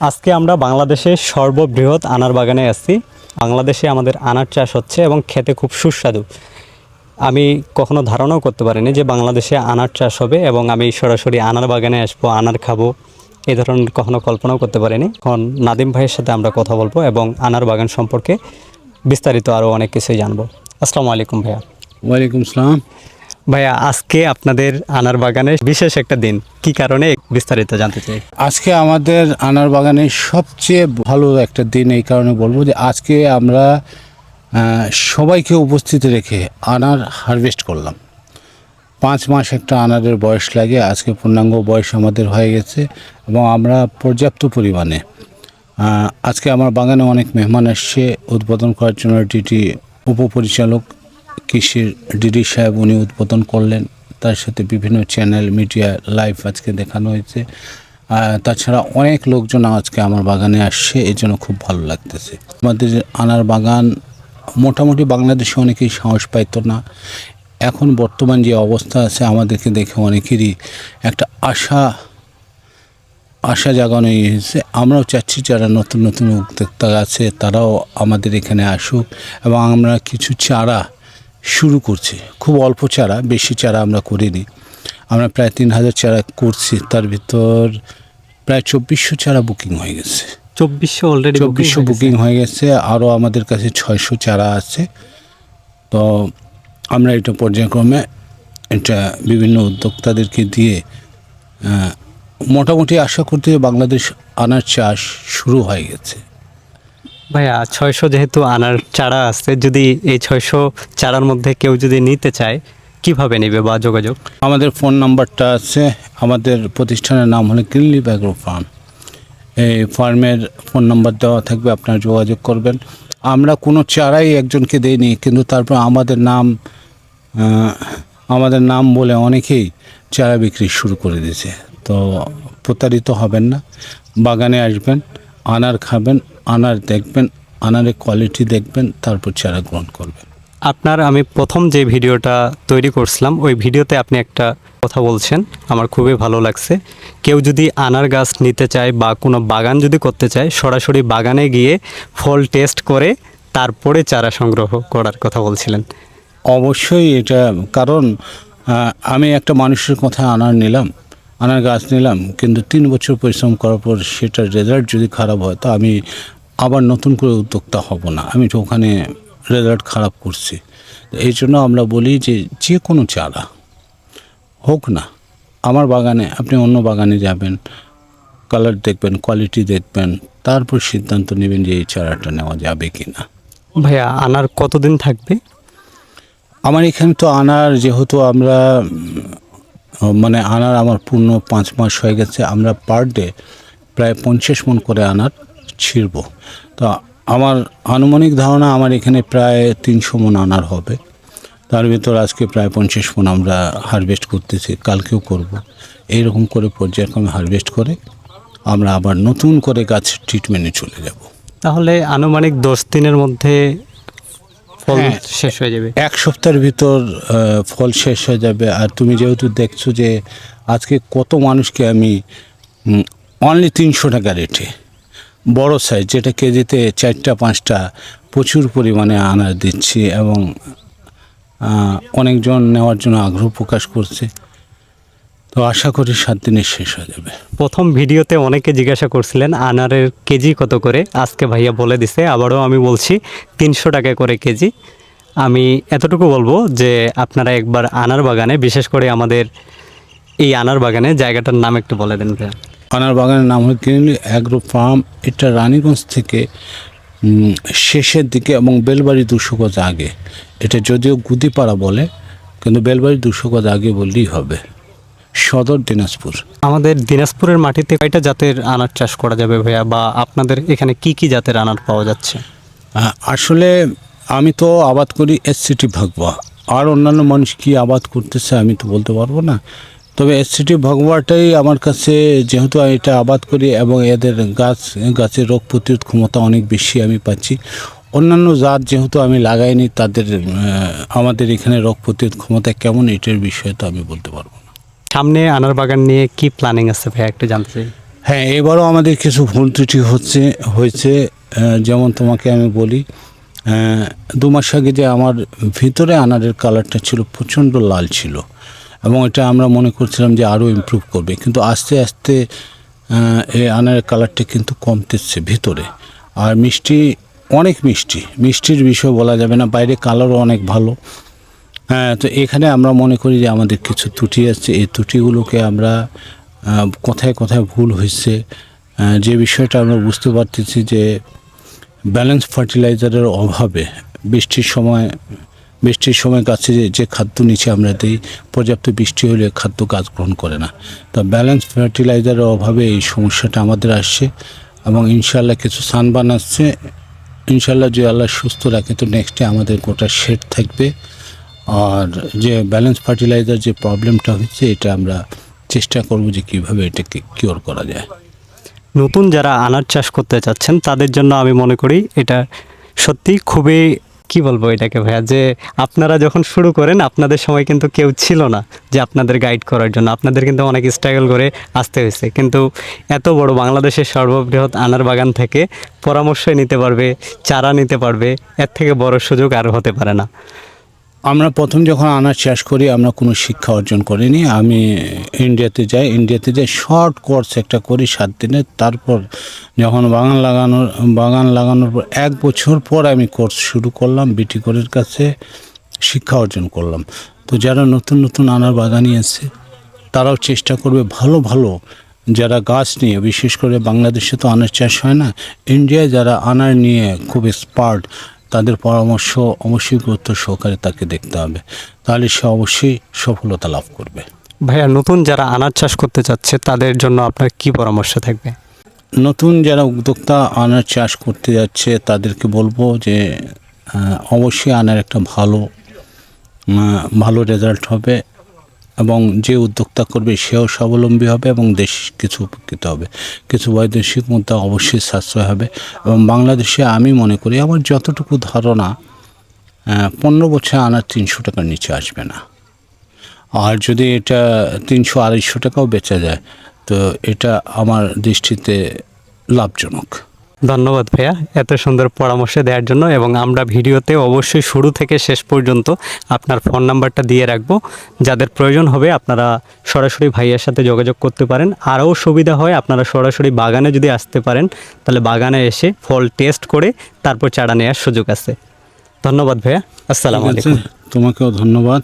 আজকে আমরা বাংলাদেশের সর্ববৃহৎ আনার বাগানে আছি। বাংলাদেশে আমাদের আনার চাষ হচ্ছে এবং খেতে খুব সুস্বাদু। আমি কখনো ধারণাও করতে পারিনি যে বাংলাদেশে আনার চাষ হবে এবং আমি সরাসরি আনার বাগানে আসব, আনার খাব এই ধরনের কখনো কল্পনাও করতে পারিনি। এখন নাদিম ভাইয়ের সাথে আমরা কথা বলব এবং আনার বাগান সম্পর্কে বিস্তারিত আরও অনেক কিছুই জানব। আসসালামু আলাইকুম ভাইয়া। ওয়ালাইকুম সালাম। ভাইয়া, আজকে আপনাদের আনার বাগানে বিশেষ একটা দিন। কি কারণে বিস্তারিত জানতে চাই? আজকে আমাদের আনার বাগানে সবচেয়ে ভালো একটা দিন এই কারণে বলব যে আজকে আমরা সবাইকে উপস্থিত রেখে আনার হারভেস্ট করলাম। পাঁচ মাস একটা আনারের বয়স লাগে, আজকে পূর্ণাঙ্গ বয়স আমাদের হয়ে গেছে এবং আমরা পর্যাপ্ত পরিমাণে আজকে আমার বাগানে অনেক মেহমান এসছে, উদ্বোধন করার জন্য ডিটি উপপরিচালক কৃষির ডিডি সাহেব উনি উদ্বোধন করলেন। তার সাথে বিভিন্ন চ্যানেল, মিডিয়া, লাইভ আজকে দেখানো হয়েছে। তাছাড়া অনেক লোকজন আজকে আমার বাগানে আসছে এই জন্য খুব ভালো লাগতেছে। আমাদের আনার বাগান, মোটামুটি বাংলাদেশে অনেকেই সাহস পাইতো না। এখন বর্তমান যে অবস্থা আছে, আমাদেরকে দেখে অনেকেরই একটা আশা আশা জাগানো হয়েছে। আমরাও চাচ্ছি যারা নতুন নতুন উদ্যোক্তা আছে, তারাও আমাদের এখানে আসুক। এবং আমরা কিছু চারা শুরু করছি। খুব অল্প চারা বেশি চারা আমরা করিনি। আমরা প্রায় তিন হাজার চারা করছি। তার ভিতর প্রায় চব্বিশশো চারা বুকিং হয়ে গেছে। চব্বিশশো অলরেডি চব্বিশশো বুকিং হয়ে গেছে। আরও আমাদের কাছে ছয়শো চারা আছে। তো আমরা এটা পর্যায়ক্রমে এটা বিভিন্ন উদ্যোক্তাদেরকে দিয়ে মোটামুটি আশা করতে বাংলাদেশ আনার চাষ শুরু হয়ে গেছে। ভাইয়া, ছয়শো যেহেতু আনার চারা আছে, যদি এই ছয়শো চারার মধ্যে কেউ যদি নিতে চায়, কীভাবে নেবে বা যোগাযোগ? আমাদের ফোন নাম্বারটা আছে, আমাদের প্রতিষ্ঠানের নাম হলো গ্রিনলিভ অ্যাগ্রো ফার্ম। এই ফার্মের ফোন নাম্বার দেওয়া থাকবে, আপনারা যোগাযোগ করবেন। আমরা কোনো চারাই একজনকে দেইনি, কিন্তু তারপর আমাদের নাম আমাদের নাম বলে অনেকেই চারা বিক্রি শুরু করে দিয়েছে। তো প্রতারিত হবেন না, বাগানে আসবেন, আনার খাবেন আনার দেখবেন আনারের কোয়ালিটি দেখবেন তারপর চারা গ্রহণ করবেন। আপনার আমি প্রথম যে ভিডিওটা তৈরি করছিলাম ওই ভিডিওতে আপনি একটা কথা বলছেন আমার খুবই ভালো লাগছে। কেউ যদি আনার গাছ নিতে চায় বা কোনো বাগান যদি করতে চায় সরাসরি বাগানে গিয়ে ফল টেস্ট করে তারপরে চারা সংগ্রহ করার কথা বলছিলেন। অবশ্যই এটা কারণ আমি একটা মানুষের কথা আনার নিলাম আনার গাছ নিলাম কিন্তু তিন বছর পরিশ্রম করার পর সেটার রেজাল্ট যদি খারাপ হয় তো আমি আবার নতুন করে উদ্যোক্তা হব না। আমি তো ওখানে রেজাল্ট খারাপ করছি। এই জন্য আমরা বলি যে যে কোনো চারা হোক না আমার বাগানে আপনি অন্য বাগানে যাবেন কালার দেখবেন কোয়ালিটি দেখবেন তারপর সিদ্ধান্ত নেবেন যে এই চারাটা নেওয়া যাবে কি না ভাইয়া আনার কতদিন থাকবে? আমার এখানে তো আনার যেহেতু আমরা মানে আনার আমার পূর্ণ পাঁচ মাস হয়ে গেছে আমরা পার ডে প্রায় পঞ্চাশ মন করে আনার। ছিঁড়ব। তো আমার আনুমানিক ধারণা আমার এখানে প্রায় তিনশো মন আনার হবে। তার ভিতর আজকে প্রায় পঞ্চাশ মন আমরা হারভেস্ট করতেছি কালকেও করব। এইরকম করে পর্যায়ক্রমে হারভেস্ট করে আমরা আবার নতুন করে গাছ ট্রিটমেন্টে চলে যাব। তাহলে আনুমানিক দশ দিনের মধ্যে ফল হ্যাঁ। শেষ হয়ে যাবে। এক সপ্তাহের ভিতর ফল শেষ হয়ে যাবে। আর তুমি যেহেতু দেখছ যে আজকে কত মানুষকে আমি অনলি তিনশো টাকা রেটে বড় সাইজ যেটা কেজিতে চারটা, পাঁচটা প্রচুর পরিমাণে আনার দিচ্ছি এবং অনেকজন নেওয়ার জন্য আগ্রহ প্রকাশ করছে। তো আশা করি সাত দিনে শেষ হয়ে যাবে। প্রথম ভিডিওতে অনেকে জিজ্ঞাসা করছিলেন, আনারের কেজি কত করে? আজকে ভাইয়া বলে দিছে, আবারও আমি বলছি, তিনশো টাকা করে কেজি। আমি এতটুকু বলব যে, আপনারা একবার আনার বাগানে, বিশেষ করে আমাদের এই আনার বাগানে, জায়গাটার নাম একটু বলে দেন ভাইয়া। আনার বাগানের নাম হল গ্রিনলি অ্যাগ্রো ফার্ম। এটা রানীগঞ্জ থেকে শেষের দিকে এবং বেলবাড়ি দুশো গজ আগে। এটা যদিও গুদিপাড়া বলে কিন্তু বেলবাড়ি দুশো গজ আগে বললেই হবে। সদর দিনাজপুর। আমাদের দিনাজপুরের মাটিতে কয়টা জাতের আনার চাষ করা যাবে ভাইয়া? বা আপনাদের এখানে কি কি জাতের আনার পাওয়া যাচ্ছে? আসলে আমি তো আবাদ করি এসসিটি ভাগবা আর অন্যান্য মানুষ কি আবাদ করতেছে আমি তো বলতে পারব না। তবে এসসিটি ভগবাটাই আমার কাছে যেহেতু আমি এটা আবাদ করি এবং এদের গাছ গাছের রোগ প্রতিরোধ ক্ষমতা অনেক বেশি আমি পাচ্ছি। অন্যান্য জাত যেহেতু আমি লাগাইনি তাদের আমাদের এখানে রোগ প্রতিরোধ ক্ষমতা কেমন এটার বিষয়ে তো আমি বলতে পারব না। সামনে আনার বাগান নিয়ে কি প্ল্যানিং আছে ভাই? একটু জানতে চাই। হ্যাঁ এবারও আমাদের কিছু ভুল ত্রুটি হচ্ছে হয়েছে যেমন তোমাকে আমি বলি দু মাস আগে যে আমার ভিতরে আনারের কালারটা ছিল প্রচণ্ড লাল ছিল। এবং এটা আমরা মনে করছিলাম যে আরও ইমপ্রুভ করবে। কিন্তু আস্তে আস্তে এই আনারের কালারটা কিন্তু কমতেছে ভিতরে। আর মিষ্টি, অনেক মিষ্টি। মিষ্টির বিষয় বলা যাবে না, বাইরে কালারও অনেক ভালো। হ্যাঁ তো এখানে আমরা মনে করি যে আমাদের কিছু ত্রুটি আছে। এই ত্রুটিগুলোকে আমরা কোথায় কোথায় ভুল হয়েছে যে বিষয়টা আমরা বুঝতে পারতেছি যে ব্যালেন্স ফার্টিলাইজারের অভাবে বৃষ্টির সময় বৃষ্টির সময় গাছে যে- খাদ্য নিচে আমরা দিই, পর্যাপ্ত বৃষ্টি হলে খাদ্য গাছ গ্রহণ করে না। তো ব্যালেন্স ফার্টিলাইজারের অভাবে এই সমস্যাটা আমাদের আসছে এবং ইনশাল্লাহ কিছু সানবান আসছে ইনশাল্লাহ যে আল্লাহ সুস্থ রাখে তো নেক্সটে আমাদের গোটা শেড থাকবে। আর যে ব্যালেন্স ফার্টিলাইজার যে প্রবলেমটা হচ্ছে, এটা আমরা চেষ্টা করব যে কীভাবে এটাকে কিওর করা যায়। নতুন যারা আনার চাষ করতে চাচ্ছেন, তাদের জন্য আমি মনে করি এটা সত্যি খুবই কি বলব এটাকে ভাইয়া? যে আপনারা যখন শুরু করেন, আপনাদের সময় কিন্তু কেউ ছিল না যে আপনাদের গাইড করার জন্য। আপনাদের কিন্তু অনেক স্ট্রাগল করে আসতে হয়েছে। কিন্তু এত বড় বাংলাদেশের সর্ববৃহৎ আনার বাগান থেকে পরামর্শ নিতে পারবে, চারা নিতে পারবে, এর থেকে বড় সুযোগ আর হতে পারে না। আমরা প্রথম যখন আনার চাষ করি, আমরা কোনো শিক্ষা অর্জন করিনি। আমি ইন্ডিয়াতে যাই ইন্ডিয়াতে যাই শর্ট কোর্স একটা করি সাত দিনের। তারপর যখন বাগান লাগানোর বাগান লাগানোর পর এক বছর পর আমি কোর্স শুরু করলাম বিটি করের কাছে শিক্ষা অর্জন করলাম। তো যারা নতুন নতুন আনার বাগানি আছে, তারাও চেষ্টা করবে ভালো ভালো যারা গাছ নিয়ে, বিশেষ করে বাংলাদেশে তো আনার চাষ হয় না, ইন্ডিয়ায় যারা আনার নিয়ে খুব এক্সপার্ট তাদের পরামর্শ অবশ্যই গুরুত্ব সহকারে তাকে দেখতে হবে। তাহলে সে অবশ্যই সফলতা লাভ করবে। ভাইয়া নতুন যারা আনাজ চাষ করতে চাচ্ছে তাদের জন্য আপনার কি পরামর্শ থাকবে? নতুন যারা উদ্যোক্তা আনার চাষ করতে যাচ্ছে তাদেরকে বলব যে অবশ্যই আনার একটা ভালো ভালো রেজাল্ট হবে। এবং যে উদ্যোক্তা করবে সেও স্বাবলম্বী হবে এবং দেশ কিছু উপকৃত হবে। কিছু বৈদেশিক মুদ্রা অবশ্যই সাশ্রয় হবে এবং বাংলাদেশে আমি মনে করি আমার যতটুকু ধারণা পনেরো বছর আনার তিনশো টাকার নিচে আসবে না। আর যদি এটা তিনশো আড়াইশো টাকাও বেচা যায়, তো এটা আমার দৃষ্টিতে লাভজনক। ধন্যবাদ ভাইয়া। এত সুন্দর পরামর্শ দেওয়ার জন্য এবং আমরা ভিডিওতে অবশ্যই শুরু থেকে শেষ পর্যন্ত আপনার ফোন নাম্বারটা দিয়ে রাখব। যাদের প্রয়োজন হবে আপনারা সরাসরি ভাইয়ের সাথে যোগাযোগ করতে পারেন। আরও সুবিধা হয় আপনারা সরাসরি বাগানে যদি আসতে পারেন তাহলে বাগানে এসে ফল টেস্ট করে তারপর চারা নেওয়ার সুযোগ আছে। ধন্যবাদ ভাইয়া। আসসালামু আলাইকুম। তোমাকেও ধন্যবাদ।